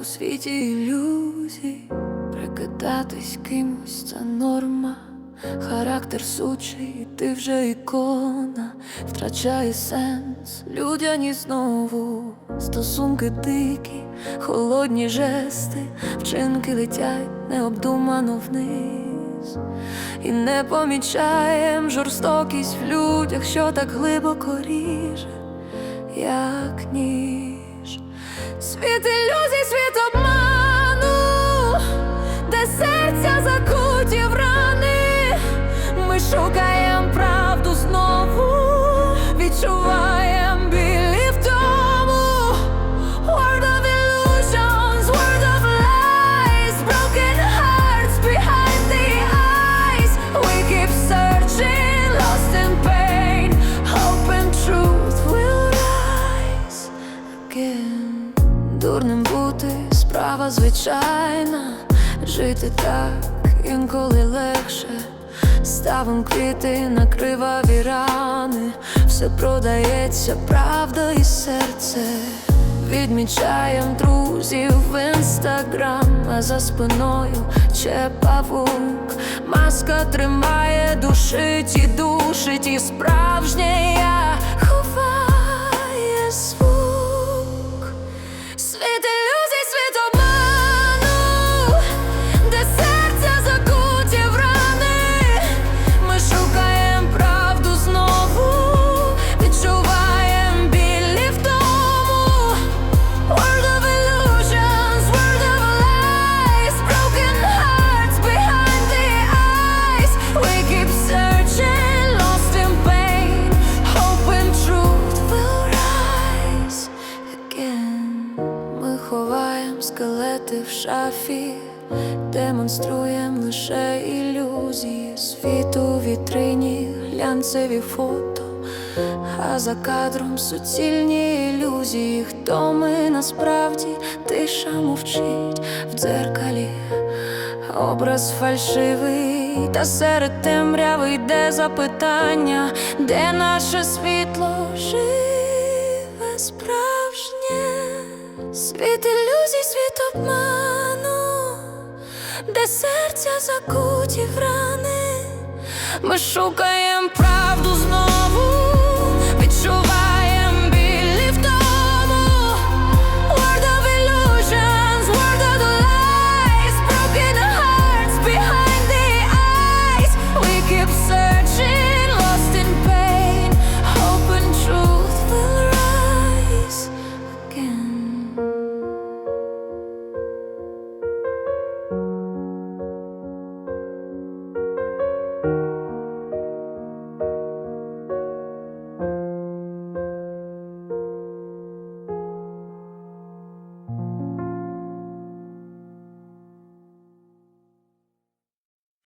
у світі ілюзій, прикидатись кимось це норма, характер сучий, ти вже ікона, втрачає сенс, людяні знову, стосунки дикі, холодні жести, вчинки летять необдумано вниз. І не помічаєм жорстокість в людях, що так глибоко ріже, як ніж. Світ ілюзій, світ Дурним бути справа звичайна, жити так інколи легше. Ставим квіти на криваві рани, все продається, правда і серце. Відмічаєм друзів в інстаграм, а за спиною ще павук. Маска тримає, душить і душить, і справжнє я ховаєм скелети в шафі, демонструєм лише ілюзії світу вітрині, глянцеві фото. А за кадром суцільні ілюзії, хто ми насправді тиша мовчить в дзеркалі, образ фальшивий, та серед темряви йде запитання, де наше світло живе світ ілюзій, світ обману, де серця закуті в рани. Ми шукаємо правду знову,